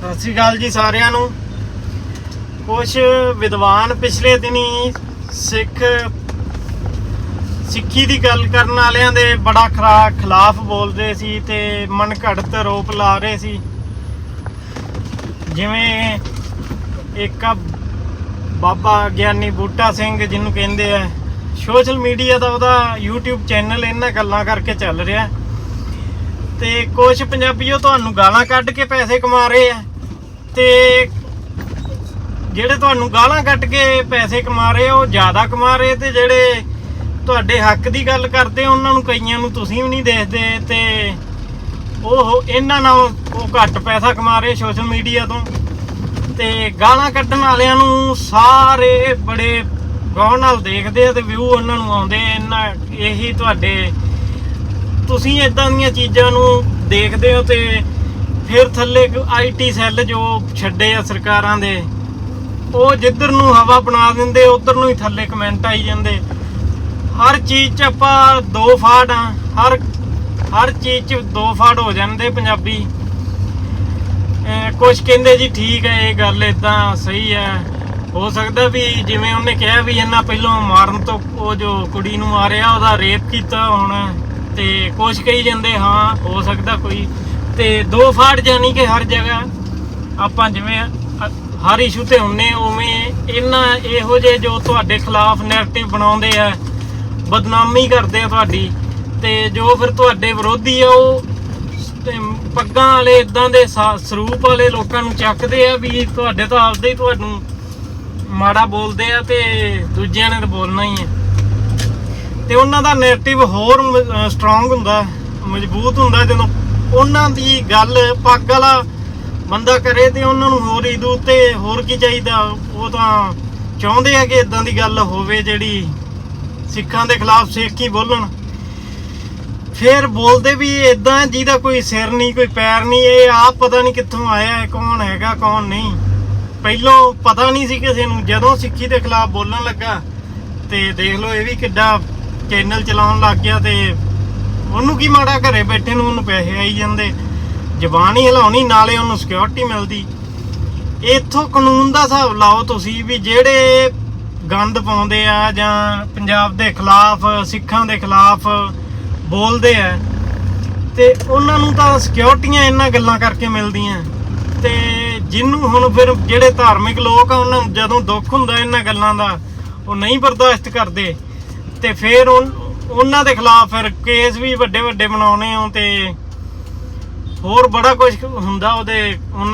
ਸਤਿ ਸ਼੍ਰੀ ਅਕਾਲ ਜੀ ਸਾਰਿਆਂ ਨੂੰ। ਕੁਝ ਵਿਦਵਾਨ ਪਿਛਲੇ ਦਿਨੀ ਸਿੱਖ ਸਿੱਖੀ ਦੀ ਗੱਲ ਕਰਨ ਵਾਲਿਆਂ ਦੇ ਬੜਾ ਖਰਾ ਖਿਲਾਫ ਬੋਲਦੇ ਸੀ ਤੇ ਮਨ ਘੜਤ ਆਰੋਪ ਲਾ ਰਹੇ ਸੀ। ਜਿਵੇਂ ਇੱਕ ਬਾਬਾ ਗਿਆਨੀ ਬੂਟਾ ਸਿੰਘ ਜਿਹਨੂੰ ਕਹਿੰਦੇ ਆ ਸੋਸ਼ਲ ਮੀਡੀਆ ਦਾ ਉਹਦਾ YouTube ਚੈਨਲ ਇਹਨਾਂ ਗੱਲਾਂ ਕਰਕੇ ਚੱਲ ਰਿਹਾ। ਤੇ ਕੁਝ ਪੰਜਾਬੀਓ ਤੁਹਾਨੂੰ ਗਾਲਾਂ ਕੱਢ ਕੇ ਪੈਸੇ ਕਮਾ ਰਹੇ ਆ। ਤੇ ਜਿਹੜੇ ਤੁਹਾਨੂੰ ਗਾਲਾਂ ਕੱਢ ਕੇ ਪੈਸੇ ਕਮਾ ਰਹੇ ਆ, ਉਹ ਜ਼ਿਆਦਾ ਕਮਾ ਰਹੇ ਤੇ ਜਿਹੜੇ ਤੁਹਾਡੇ ਹੱਕ ਦੀ ਗੱਲ ਕਰਦੇ ਉਹਨਾਂ ਨੂੰ ਕਈਆਂ ਨੂੰ ਤੁਸੀਂ ਵੀ ਨਹੀਂ ਦੇਖਦੇ ਤੇ ਉਹ ਇਹਨਾਂ ਨਾਲ ਉਹ ਘੱਟ ਪੈਸਾ ਕਮਾ ਰਹੇ ਸੋਸ਼ਲ ਮੀਡੀਆ ਤੋਂ। ਤੇ ਗਾਲਾਂ ਕੱਢਣ ਵਾਲਿਆਂ ਨੂੰ ਸਾਰੇ ਬੜੇ ਗੌਰ ਨਾਲ ਦੇਖਦੇ ਆ ਤੇ ਵਿਊ ਉਹਨਾਂ ਨੂੰ ਆਉਂਦੇ ਇਹਨਾਂ ਇਹੀ ਤੁਹਾਡੇ ਤੁਸੀਂ ਇਦਾਂ ਦੀਆਂ ਚੀਜ਼ਾਂ ਨੂੰ ਦੇਖਦੇ ਹੋ ਤੇ ਫਿਰ ਥੱਲੇ ਆਈਟੀ ਸੈੱਲ ਜੋ ਛੱਡੇ ਆ ਸਰਕਾਰਾਂ ਦੇ, ਉਹ ਜਿੱਧਰ ਨੂੰ ਹਵਾ ਬਣਾ ਦਿੰਦੇ, ਉਧਰ ਨੂੰ ਹੀ ਥੱਲੇ ਕਮੈਂਟ ਆਈ ਜਾਂਦੇ। ਹਰ ਚੀਜ਼ 'ਚ ਆਪਾਂ ਦੋ ਫਾੜ ਆ, ਹਰ ਹਰ ਚੀਜ਼ 'ਚ ਦੋ ਫਾੜ ਹੋ ਜਾਂਦੇ ਪੰਜਾਬੀ। ਕੁਝ ਕਹਿੰਦੇ ਜੀ ਠੀਕ ਹੈ ਇਹ ਗੱਲ ਇਦਾਂ ਸਹੀ ਹੈ ਹੋ ਸਕਦਾ ਵੀ ਜਿਵੇਂ ਉਹਨੇ ਕਿਹਾ ਵੀ ਇਹਨਾਂ ਪਹਿਲਾਂ ਮਾਰਨ ਤੋਂ, ਉਹ ਜੋ ਕੁੜੀ ਨੂੰ ਮਾਰਿਆ, ਉਹਦਾ ਰੇਪ ਕੀਤਾ ਹੋਣਾ। ਤੇ ਕੁਝ ਕਹੀ ਜਾਂਦੇ, ਹਾਂ, ਹੋ ਸਕਦਾ ਕੋਈ। ਤੇ ਦੋ ਫਾੜ ਜਾਨੀ ਕਿ ਹਰ ਜਗ੍ਹਾ ਆਪਾਂ ਜਿਵੇਂ ਹਰ ਇਸ਼ੂ ਤੇ ਹੁੰਨੇ ਉਵੇਂ ਇਹਨਾਂ ਇਹੋ ਜਿਹੇ ਜੋ ਤੁਹਾਡੇ ਖਿਲਾਫ ਨੈਰੇਟਿਵ ਬਣਾਉਂਦੇ ਆ, ਬਦਨਾਮੀ ਕਰਦੇ ਆ ਤੁਹਾਡੀ, ਤੇ ਜੋ ਫਿਰ ਤੁਹਾਡੇ ਵਿਰੋਧੀ ਆ ਉਹ ਪੱਗਾਂ ਵਾਲੇ ਇਦਾਂ ਦੇ ਸਾ- ਸਰੂਪ ਵਾਲੇ ਲੋਕਾਂ ਨੂੰ ਚੱਕਦੇ ਆ ਵੀ ਤੁਹਾਡੇ ਤਾਂ ਆਪਦੇ ਹੀ ਤੁਹਾਨੂੰ ਮਾੜਾ ਬੋਲਦੇ ਆ ਤੇ ਦੂਜਿਆਂ ਨੇ ਤਾਂ ਬੋਲਣਾ ਹੀ ਹੈ ਤੇ ਉਹਨਾਂ ਦਾ ਨੈਰੇਟਿਵ ਹੋਰ ਸਟਰੋਂਗ ਹੁੰਦਾ, ਮਜ਼ਬੂਤ ਹੁੰਦਾ ਜਦੋਂ ਉਹਨਾਂ ਦੀ ਗੱਲ ਪੱਗ ਵਾਲਾ ਬੰਦਾ ਕਰੇ ਤੇ ਉਹਨਾਂ ਨੂੰ ਹੋਰ ਇਦੂ ਤੇ ਹੋਰ ਕੀ ਚਾਹੀਦਾ? ਉਹ ਤਾਂ ਚਾਹੁੰਦੇ ਆ ਕਿ ਇਦਾਂ ਦੀ ਗੱਲ ਹੋਵੇ ਜਿਹੜੀ ਸਿੱਖਾਂ ਦੇ ਖਿਲਾਫ ਸਿੱਖ ਹੀ ਬੋਲਣ। ਫਿਰ ਬੋਲਦੇ ਵੀ ਇਦਾਂ ਜਿਹਦਾ ਕੋਈ ਸਿਰ ਨਹੀਂ, ਕੋਈ ਪੈਰ ਨਹੀਂ, ਇਹ ਆਪ ਪਤਾ ਨਹੀਂ ਕਿੱਥੋਂ ਆਇਆ ਹੈ, ਕੌਣ ਹੈਗਾ, ਕੌਣ ਨਹੀਂ। ਪਹਿਲੋਂ ਪਤਾ ਨਹੀਂ ਸੀ ਕਿਸੇ ਨੂੰ, ਜਦੋਂ ਸਿੱਖੀ ਦੇ ਖਿਲਾਫ ਬੋਲਣ ਲੱਗਾ, ਤੇ ਦੇਖ ਲਓ ਇਹ ਵੀ ਕਿੱਡਾ ਚੈਨਲ ਚਲਾਉਣ ਲੱਗ ਗਿਆ ਤੇ ਉਹਨੂੰ ਕੀ ਮਾੜਾ ਘਰੇ ਬੈਠੇ ਨੂੰ ਉਹਨੂੰ ਪੈਸੇ ਆਈ ਜਾਂਦੇ। ਜ਼ਬਾਨ ਹੀ ਹਿਲਾਉਣੀ, ਨਾਲੇ ਉਹਨੂੰ ਸਿਕਿਉਰਿਟੀ ਮਿਲਦੀ। ਇੱਥੋਂ ਕਾਨੂੰਨ ਦਾ ਹਿਸਾਬ ਲਾਓ ਤੁਸੀਂ ਵੀ ਜਿਹੜੇ ਗੰਦ ਪਾਉਂਦੇ ਆ ਜਾਂ ਪੰਜਾਬ ਦੇ ਖਿਲਾਫ, ਸਿੱਖਾਂ ਦੇ ਖਿਲਾਫ ਬੋਲਦੇ ਆ, ਤੇ ਉਹਨਾਂ ਨੂੰ ਤਾਂ ਸਿਕਿਉਰਟੀਆਂ ਇਹਨਾਂ ਗੱਲਾਂ ਕਰਕੇ ਮਿਲਦੀਆਂ। ਤੇ ਜਿਹਨੂੰ ਹੁਣ ਫਿਰ ਜਿਹੜੇ ਧਾਰਮਿਕ ਲੋਕ ਆ, ਉਹਨਾਂ ਨੂੰ ਜਦੋਂ ਦੁੱਖ ਹੁੰਦਾ ਇਹਨਾਂ ਗੱਲਾਂ ਦਾ, ਉਹ ਨਹੀਂ ਬਰਦਾਸ਼ਤ ਕਰਦੇ। ਤੇ ਫਿਰ ਉਹਨਾਂ ਦੇ ਖਿਲਾਫ ਫਿਰ ਕੇਸ ਵੀ ਵੱਡੇ ਵੱਡੇ ਬਣਾਉਣੇ ਹੋ ਤੇ ਹੋਰ ਬੜਾ ਕੁਝ ਹੁੰਦਾ ਉਹਦੇ, ਉਹਨਾਂ